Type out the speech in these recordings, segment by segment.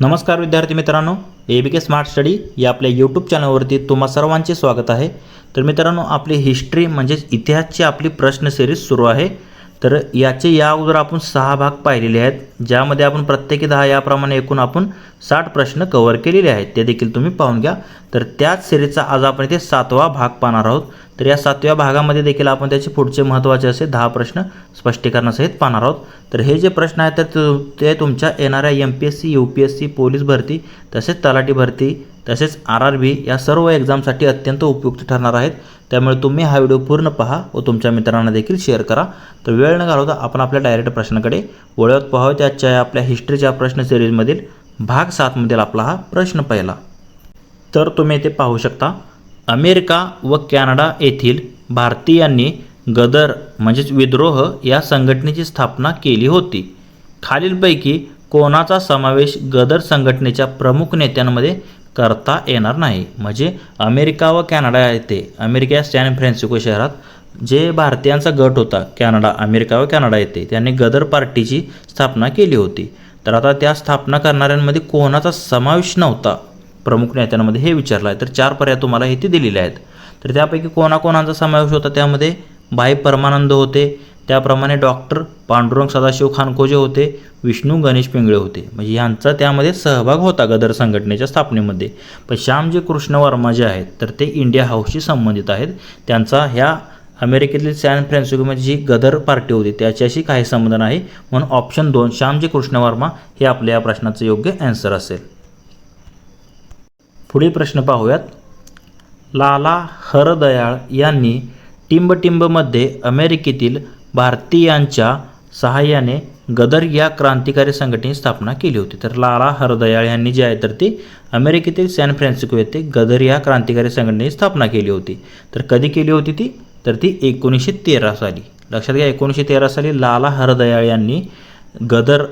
नमस्कार विद्यार्थी मित्रांनो ए बी के स्मार्ट स्टडी या आपल्या यूट्यूब चॅनलवरती तुम्हा सर्वांचे स्वागत आहे. तर मित्रांनो आपली हिस्ट्री म्हणजेच इतिहासची आपली प्रश्न सिरीज सुरू आहे. तर याचे या अगोदर आपण सहा भाग पाहिलेले आहेत ज्यामध्ये आपण प्रत्येकी दहा याप्रमाणे एकूण आपण साठ प्रश्न कव्हर केलेले आहेत ते देखील तुम्ही पाहून घ्या. तर त्याच सिरीजचा आज आपण इथे सातवा भाग पाहणार आहोत. तर या सातव्या भागामध्ये देखील आपण त्याचे पुढचे महत्त्वाचे असे दहा प्रश्न स्पष्टीकरणासहित पाहणार आहोत. तर हे जे प्रश्न आहेत तर ते तुमच्या येणाऱ्या M P S C U P S C police भरती तसेच तलाठी भरती तसेच आर आर बी या सर्व एक्झामसाठी अत्यंत उपयुक्त ठरणार आहेत. त्यामुळे तुम्ही हा व्हिडिओ पूर्ण पहा व तुमच्या मित्रांना देखील शेअर करा. तर वेळ न घालवता आपण आपल्या डायरेक्ट प्रश्नाकडे वळवत पाहावं त्याच्या आपल्या हिस्ट्रीच्या प्रश्न सिरीजमधील भाग सातमधील आपला हा प्रश्न पहिला. तर तुम्ही इथे पाहू शकता. अमेरिका व कॅनडा येथील भारतीयांनी गदर म्हणजेच विद्रोह या संघटनेची स्थापना केली होती. खालीलपैकी कोणाचा समावेश गदर संघटनेच्या प्रमुख नेत्यांमध्ये करता येणार नाही. म्हणजे अमेरिका व कॅनडा येथे अमेरिका सॅन फ्रान्सिस्को शहरात जे भारतीयांचा गट होता कॅनडा अमेरिका व कॅनडा येथे त्यांनी गदर पार्टीची स्थापना केली होती. तर आता त्या स्थापना करणाऱ्यांमध्ये कोणाचा समावेश नव्हता? प्रमुख नेत्यांमध्ये हे विचारलं आहे. तर चार पर्याय तुम्हाला इथे दिलेले आहेत. तर त्यापैकी कोणाकोणाचा समावेश होता? त्यामध्ये भाई परमानंद होते त्याप्रमाणे डॉक्टर पांडुरंग सदाशिव खानकोजे होते विष्णू गणेश पिंगळे होते. म्हणजे यांचा त्यामध्ये सहभाग होता गदर संघटनेच्या स्थापनेमध्ये. पण श्यामजी कृष्ण वर्मा जे आहेत तर ते इंडिया हाऊसशी संबंधित आहेत. त्यांचा ह्या अमेरिकेतील सॅन फ्रान्सिस्कोमध्ये जी गदर पार्टी होती त्याच्याशी काही संबंध नाही. म्हणून ऑप्शन दोन श्यामजी कृष्ण वर्मा हे आपल्या या प्रश्नाचं योग्य ॲन्सर असेल. पुढील प्रश्न पाहूयात. लाला हरदयाळ यांनी टिंबटिंबमध्ये अमेरिकेतील भारतीयांच्या सहाय्याने गदर या क्रांतिकारी संघटनेची स्थापना केली होती. तर लाला हरदयाळ यांनी जे आहे तर ती अमेरिकेतील सॅन फ्रान्सिस्को येथे गदर या क्रांतिकारी संघटनेची स्थापना केली होती. तर कधी केली होती ती? तर ती एकोणीसशे तेरा साली. लक्षात घ्या एकोणीसशे तेरा साली लाला हरदयाळ यांनी गदर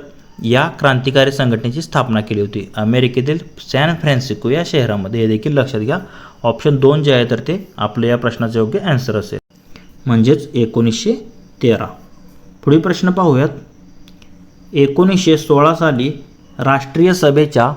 या क्रांतिकारी संघटनेची स्थापना केली होती. अमेरिकेतील सॅन फ्रान्सिस्को या शहरामध्ये. हे देखील लक्षात घ्या ऑप्शन दोन जे आहे तर ते आपल्या या प्रश्नाचं योग्य ॲन्सर असेल. म्हणजेच एकोणीसशे तेरा. पुढील प्रश्न पाहूयात. एकोणीसशे सोळा साली राष्ट्रीय सभेच्या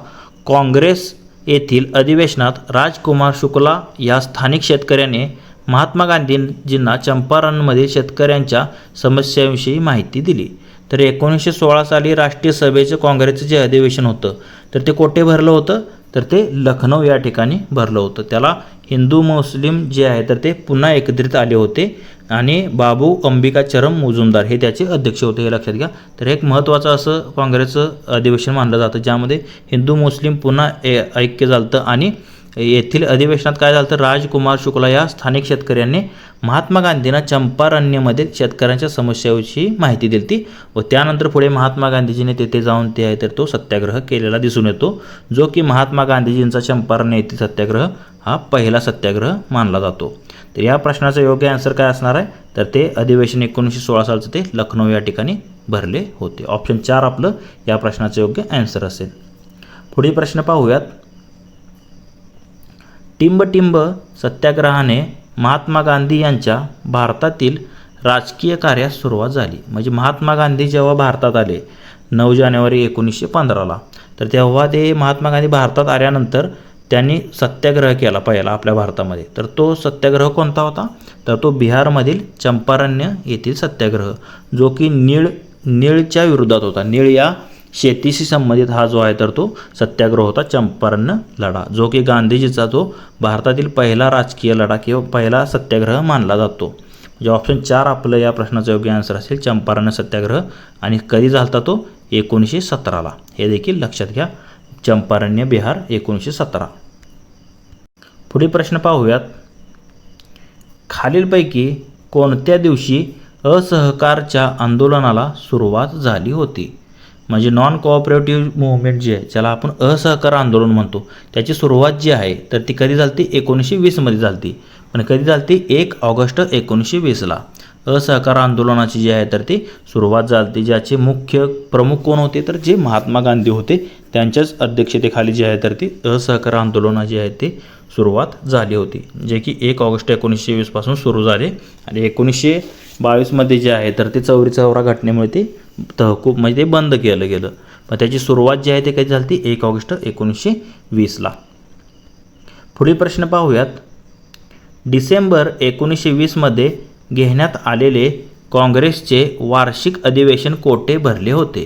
काँग्रेस येथील अधिवेशनात राजकुमार शुक्ला या स्थानिक शेतकऱ्याने महात्मा गांधींजींना चंपारणमधील शेतकऱ्यांच्या समस्यांविषयी माहिती दिली. तर एकोणीसशे सोळा साली राष्ट्रीय सभेचं काँग्रेसचं जे अधिवेशन होतं तर ते कोठे भरलं होतं? तर ते लखनौ या ठिकाणी भरलं होतं. त्याला हिंदू मुस्लिम जे आहे तर ते पुन्हा एकत्रित आले होते. आणि बाबू अंबिकाचरम मुजुमदार हे त्याचे अध्यक्ष होते हे लक्षात घ्या. तर एक महत्त्वाचं असं काँग्रेसचं अधिवेशन मानलं जातं ज्यामध्ये हिंदू मुस्लिम पुन्हा ए ऐक्य झालं आणि येथील अधिवेशनात काय झालं तर राजकुमार शुक्ला या स्थानिक शेतकऱ्यांनी महात्मा गांधींना चंपारण्यमध्ये शेतकऱ्यांच्या समस्याविषयी माहिती दिली ती व त्यानंतर पुढे महात्मा गांधीजीने तेथे जाऊन ते आहे तर तो सत्याग्रह केलेला दिसून येतो जो की महात्मा गांधीजींचा चंपारण्य येथील सत्याग्रह हा पहिला सत्याग्रह मानला जातो. तर या प्रश्नाचं योग्य आन्सर काय असणार आहे? तर ते अधिवेशन एकोणीसशे सोळा सालचं ते लखनौ या ठिकाणी भरले होते. ऑप्शन चार आपलं या प्रश्नाचं योग्य आन्सर असेल. पुढील प्रश्न पाहूयात. टिंबटिंब सत्याग्रहाने महात्मा गांधी यांच्या भारतातील राजकीय कार्यास सुरुवात झाली. म्हणजे महात्मा गांधी जेव्हा भारतात आले नऊ जानेवारी एकोणीसशे पंधराला तर तेव्हा ते महात्मा गांधी भारतात आल्यानंतर त्यांनी सत्याग्रह केला पहिला आपल्या भारतामध्ये. तर तो सत्याग्रह कोणता होता? तर तो बिहारमधील चंपारण्य येथील सत्याग्रह जो की नीळ नीळच्या विरोधात होता. नीळ या शेतीशी संबंधित हा जो आहे तर तो सत्याग्रह होता चंपारण्य लढा. जो की गांधीजीचा जो भारतातील पहिला राजकीय लढा किंवा पहिला सत्याग्रह मानला जातो. म्हणजे ऑप्शन चार आपलं या प्रश्नाचं योग्य आन्सर असेल चंपारण्य सत्याग्रह. आणि कधी झालता तो? एकोणीसशे सतराला. हे देखील लक्षात घ्या. चंपारण्य बिहार एकोणीसशे सतरा. पुढील प्रश्न पाहूयात. खालीलपैकी कोणत्या दिवशी असहकारच्या आंदोलनाला सुरुवात झाली होती? म्हणजे नॉन कोऑपरेटिव्ह मुवमेंट जी आहे ज्याला आपण असहकार आंदोलन म्हणतो त्याची सुरुवात जी आहे तर ती कधी झालती? ती एकोणीसशे वीसमध्ये झाली पण कधी झालती? एक ऑगस्ट एकोणीसशे वीसला. असहकार आंदोलनाची जी आहे तर ती सुरुवात झाली ज्याचे मुख्य प्रमुख कोण होते? तर जे महात्मा गांधी होते त्यांच्याच अध्यक्षतेखाली जी आहे तर ती असहकार आंदोलना जी आहे ते सुरुवात झाली होती. जे की एक ऑगस्ट एकोणीसशे वीसपासून सुरू झाले. आणि एकोणीसशे बावीसमध्ये जे आहे तर ते चौरी चौरा घटनेमुळे ते तहकूब म्हणजे ते बंद केलं गेलं. मग त्याची सुरुवात जी आहे ते कधी झाली? ती एक ऑगस्ट एकोणीसशे वीसला. पुढील प्रश्न पाहूयात. डिसेंबर एकोणीसशे वीसमध्ये घेण्यात आलेले काँग्रेसचे वार्षिक अधिवेशन कोठे भरले होते.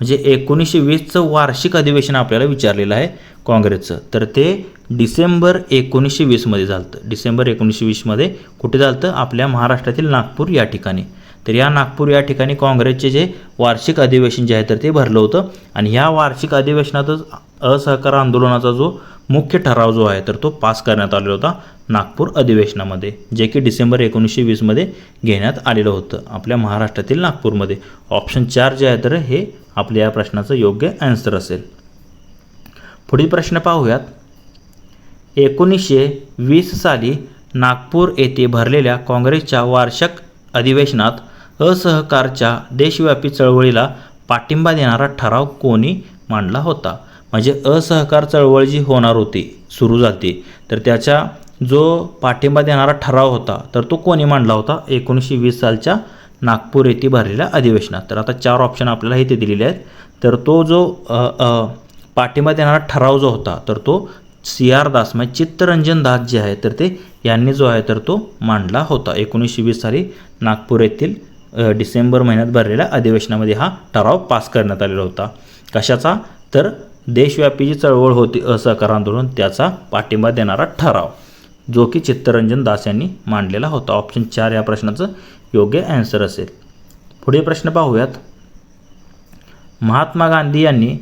म्हणजे एकोणीसशे वीसचं वार्षिक अधिवेशन आपल्याला विचारलेलं आहे काँग्रेसचं. तर ते डिसेंबर एकोणीसशे वीसमध्ये झालं डिसेंबर एकोणीसशे वीसमध्ये कुठे झालं आपल्या महाराष्ट्रातील नागपूर या ठिकाणी. तर या नागपूर या ठिकाणी काँग्रेसचे जे वार्षिक अधिवेशन जे आहे तर ते भरलं होतं. आणि या वार्षिक अधिवेशनातच असहकार आंदोलनाचा जो मुख्य ठराव जो आहे तर तो पास करण्यात आलेला होता नागपूर अधिवेशनामध्ये जे की डिसेंबर एकोणीसशे वीसमध्ये घेण्यात आलेलं होतं आपल्या महाराष्ट्रातील नागपूरमध्ये. ऑप्शन चार जे आहे तर हे आपल्या या प्रश्नाचं योग्य ॲन्सर असेल. पुढील प्रश्न पाहूयात. एकोणीसशे वीस साली नागपूर येथे भरलेल्या काँग्रेसच्या वार्षिक अधिवेशनात असहकारच्या देशव्यापी चळवळीला पाठिंबा देणारा ठराव कोणी मांडला होता? म्हणजे असहकार चळवळ जी होणार होती सुरू झाली तर त्याच्या जो पाठिंबा देणारा ठराव होता तर तो कोणी मांडला होता? एकोणीसशे वीस सालच्या नागपूर येथे भरलेल्या अधिवेशनात. तर आता चार ऑप्शन आपल्याला इथे दिलेले आहेत. तर तो जो पाठिंबा देणारा ठराव जो होता तर तो सी आर दास म्हणजे चित्तरंजन दास जे आहे तर ते यांनी जो आहे तर तो मांडला होता. एकोणीसशे वीस साली नागपूर येथील डिसेंबर महिन्यात भरलेल्या अधिवेशनामध्ये हा ठराव पास करण्यात आलेला होता. कशाचा? तर देशव्यापी जी चळवळ होती असहकार आंदोलन त्याचा पाठिंबा देणारा ठराव जो की चित्तरंजन दास यांनी मांडलेला होता. ऑप्शन चार या प्रश्नाचं योग्य ॲन्सर असेल. पुढे प्रश्न पाहूयात. महात्मा गांधी यांनी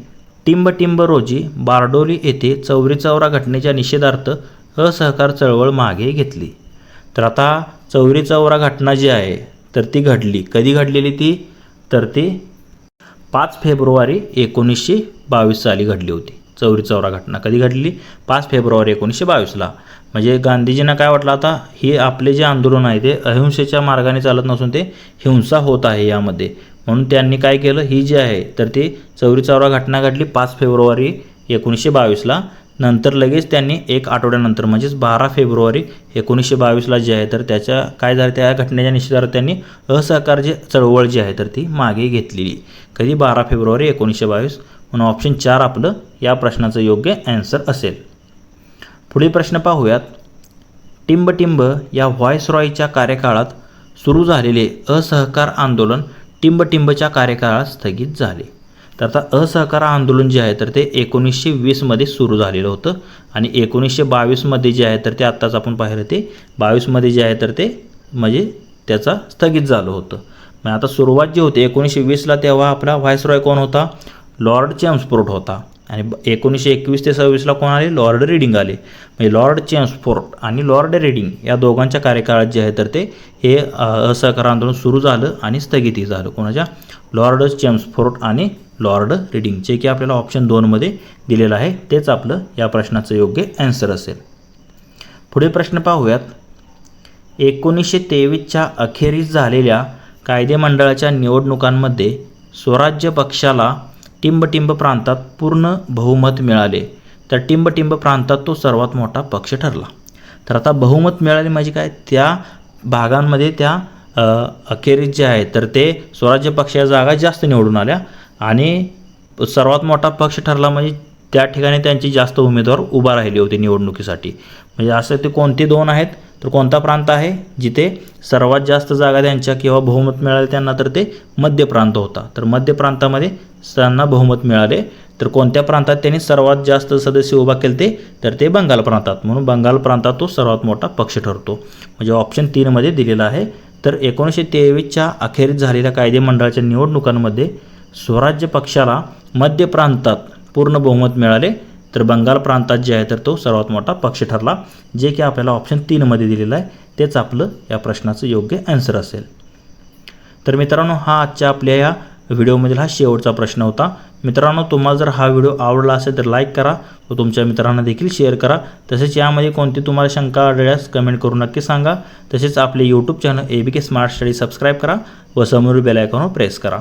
टिंब टिंब रोजी बारडोली येथे चौरी चौरा घटनेच्या निषेधार्थ असहकार चळवळ मागे घेतली. तर आता चौरी चौरा घटना जी आहे तर ती घडली. कधी घडलेली ती? तर ती पाच फेब्रुवारी एकोणीसशे बावीस साली घडली होती. चौरी चौरा घटना. कधी घडली? पाच फेब्रुवारी एकोणीसशे बावीसला म्हणजे गांधीजींना काय वाटलं आता? हे आपले जे आंदोलन आहे ते अहिंसेच्या मार्गाने चालत नसून ते हिंसा होत आहे यामध्ये. म्हणून त्यांनी काय केलं? ही जी आहे तर ती चौरी चौरा घटना घडली पाच फेब्रुवारी एकोणीसशे बावीसला नंतर लगेच त्यांनी एक आठवड्यानंतर म्हणजेच बारा फेब्रुवारी एकोणीसशे बावीसला जे आहे तर त्याच्या काय झालं त्या घटनेच्या निषेधार्थ त्यांनी असहकार जे चळवळ जी आहे तर ती मागे घेतलेली. कधी? बारा फेब्रुवारी एकोणीसशे बावीस. म्हणून ऑप्शन चार आपलं या प्रश्नाचं योग्य ॲन्सर असेल. पुढील प्रश्न पाहूयात. टिंबटिंब या व्हॉइसरॉयच्या कार्यकाळात सुरू झालेले असहकार आंदोलन टिंबटिंबच्या कार्यकाळात स्थगित झाले. तर आता असहकार आंदोलन जे आहे तर ते एकोणीसशे वीसमध्ये सुरू झालेलं होतं. आणि एकोणीसशे बावीसमध्ये जे आहे तर ते आत्ताच आपण पाहिलं ते बावीसमध्ये जे आहे तर ते म्हणजे त्याचा स्थगित झालं होतं. मग आता सुरुवात जी होती एकोणीसशे वीसला तेव्हा आपला व्हायसरॉय कोण होता? लॉर्ड चेम्सफोर्ट होता. आणि एकोणीसशे एकवीस ते सव्वीसला कोण आले? लॉर्ड रिडिंग आले. म्हणजे लॉर्ड चेम्सफोर्ट आणि लॉर्ड रिडिंग या दोघांच्या कार्यकाळात जे आहे तर ते हे असहकार आंदोलन सुरू झालं आणि स्थगितही झालं. कोणाच्या? लॉर्ड चेम्सफोर्ट आणि लॉर्ड रिडिंग. जे की आपल्याला ऑप्शन दोनमध्ये दिलेलं आहे तेच आपलं या प्रश्नाचं योग्य ॲन्सर असेल. पुढे प्रश्न पाहूयात. एकोणीसशे तेवीसच्या अखेरीस झालेल्या कायदेमंडळाच्या निवडणुकांमध्ये स्वराज्य पक्षाला टिंबटिंब प्रांतात पूर्ण बहुमत मिळाले. तर टिंबटिंब प्रांतात तो सर्वात मोठा पक्ष ठरला. तर आता बहुमत मिळाले म्हणजे काय? त्या भागांमध्ये त्या अखेरीस जे आहे तर ते स्वराज्य पक्षाच्या जागा जास्त निवडून आल्या. आणि सर्वात मोठा पक्ष ठरला म्हणजे त्या ठिकाणी त्यांची जास्त उमेदवार उभा राहिली होती निवडणुकीसाठी. म्हणजे असं ते कोणते दोन आहेत तर कोणता प्रांत आहे जिथे सर्वात जास्त जागा त्यांच्या किंवा बहुमत मिळाले त्यांना तर ते मध्य प्रांत होता. तर मध्य प्रांतामध्ये त्यांना बहुमत मिळाले. तर कोणत्या प्रांतात त्यांनी सर्वात जास्त सदस्य उभा केले ते तर ते बंगाल प्रांतात. म्हणून बंगाल प्रांतात तो सर्वात मोठा पक्ष ठरतो. म्हणजे ऑप्शन तीनमध्ये दिलेला आहे. तर एकोणीसशे तेवीसच्या अखेरीत झालेल्या कायदेमंडळाच्या निवडणुकांमध्ये स्वराज्य पक्षाला मध्य प्रांतात पूर्ण बहुमत मिळाले तर बंगाल प्रांतात जे आहे तर तो सर्वात मोठा पक्ष ठरला जे की आपल्याला ऑप्शन तीनमध्ये दिलेलं आहे. तेच आपलं या प्रश्नाचं योग्य ॲन्सर असेल. तर मित्रांनो हा आजच्या आपल्या या व्हिडिओमधील हा शेवटचा प्रश्न होता. मित्रांनो तुम्हाला जर हा व्हिडिओ आवडला असेल तर लाईक करा. व तुमच्या मित्रांना देखील शेअर करा. तसेच यामध्ये कोणती तुम्हाला शंका आढळल्यास कमेंट करून नक्की सांगा. तसेच आपले YouTube channel A B K smart study subscribe करा व समोरील बेलायकॉनवर प्रेस करा.